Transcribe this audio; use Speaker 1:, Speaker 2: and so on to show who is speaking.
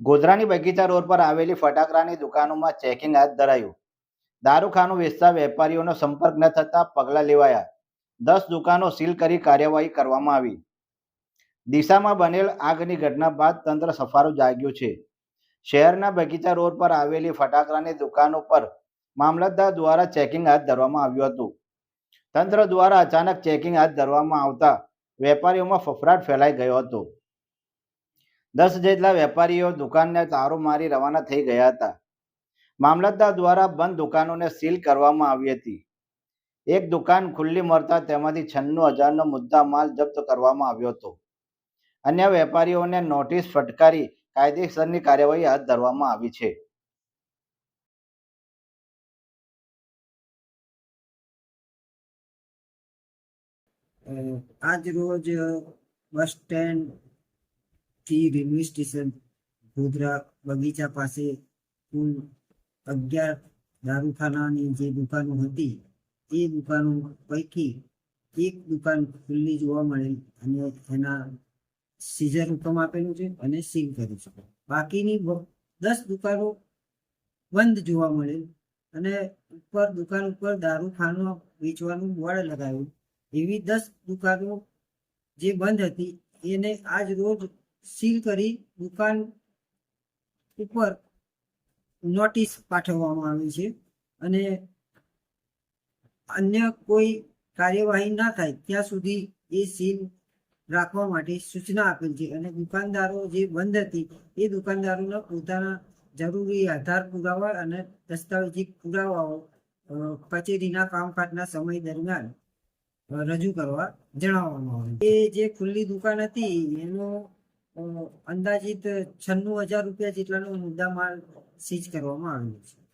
Speaker 1: ગોધરાની બગીચા રોડ પર આવેલી ફટાકડાની દુકાનોમાં ચેકિંગ હાથ ધરાયું. દારૂખાનું વેચતા વેપારીઓનો સંપર્ક ન થતા પગલાં લેવાયા. દસ દુકાનો સીલ કરી કાર્યવાહી કરવામાં આવી. દિશામાં બનેલ આગની ઘટના બાદ તંત્ર સફારો જાગ્યું છે. શહેરના બગીચા રોડ પર આવેલી ફટાકડાની દુકાનો પર મામલતદાર દ્વારા ચેકિંગ હાથ ધરવામાં આવ્યું હતું. તંત્ર દ્વારા અચાનક ચેકિંગ હાથ ધરવામાં આવતા વેપારીઓમાં ફફડાટ ફેલાઈ ગયો હતો. દસ જેટલા વેપારીઓ દુકાનને તારો મારી રવાના થઈ ગયા હતા. મામલતદાર દ્વારા બંધ દુકાનોને સીલ કરવામાં આવી હતી. એક દુકાન ખુલ્લી મળતા તેમાંથી છન્નું હજારનો મુદ્દા માલ જપ્ત કરવામાં આવ્યો હતો. અન્ય વેપારીઓને નોટિસ ફટકારી કાયદેસરની કાર્યવાહી હાથ ધરવામાં આવી છે.
Speaker 2: આજ રોજ બસ સ્ટેન્ડ થી રેલવે સ્ટેશન ગોધરા બગીચા પાસે કુલ અગિયાર દારૂખાનાની જે દુકાનો હતી, એ દુકાનો પૈકી એક દુકાન ખુલ્લી જોવા મળેલ અને એના સીઝર હુકમ આપેલું છે અને સીલ કર્યું છે. બાકીની દસ દુકાનો બંધ જોવા મળેલ અને ઉપર દુકાન ઉપર દારૂખાનો વેચવાનું બોર્ડ લગાવ્યું એવી દસ દુકાનો જે બંધ હતી, એને આજ રોજ સીલ કરી દુકાન ઉપર નોટિસ પાઠવવામાં આવી છે અને અન્ય કોઈ કાર્યવાહી ના થાય ત્યાં સુધી એ સીલ રાખવા માટે સૂચના આપેલ છે અને દુકાનદારો જે બંધ હતી એ દુકાનદારોને પોતાના જરૂરી આધાર પુરાવા અને દસ્તાવેજી પુરાવાઓ કચેરીના કામકાજના સમય દરમિયાન રજૂ કરવા જણાવવામાં આવ્યું એ જે ખુલ્લી દુકાન હતી એનો અંદાજિત છન્નું હજાર રૂપિયા જેટલાનો મુદ્દામાલ સીઝ કરવામાં આવ્યો છે.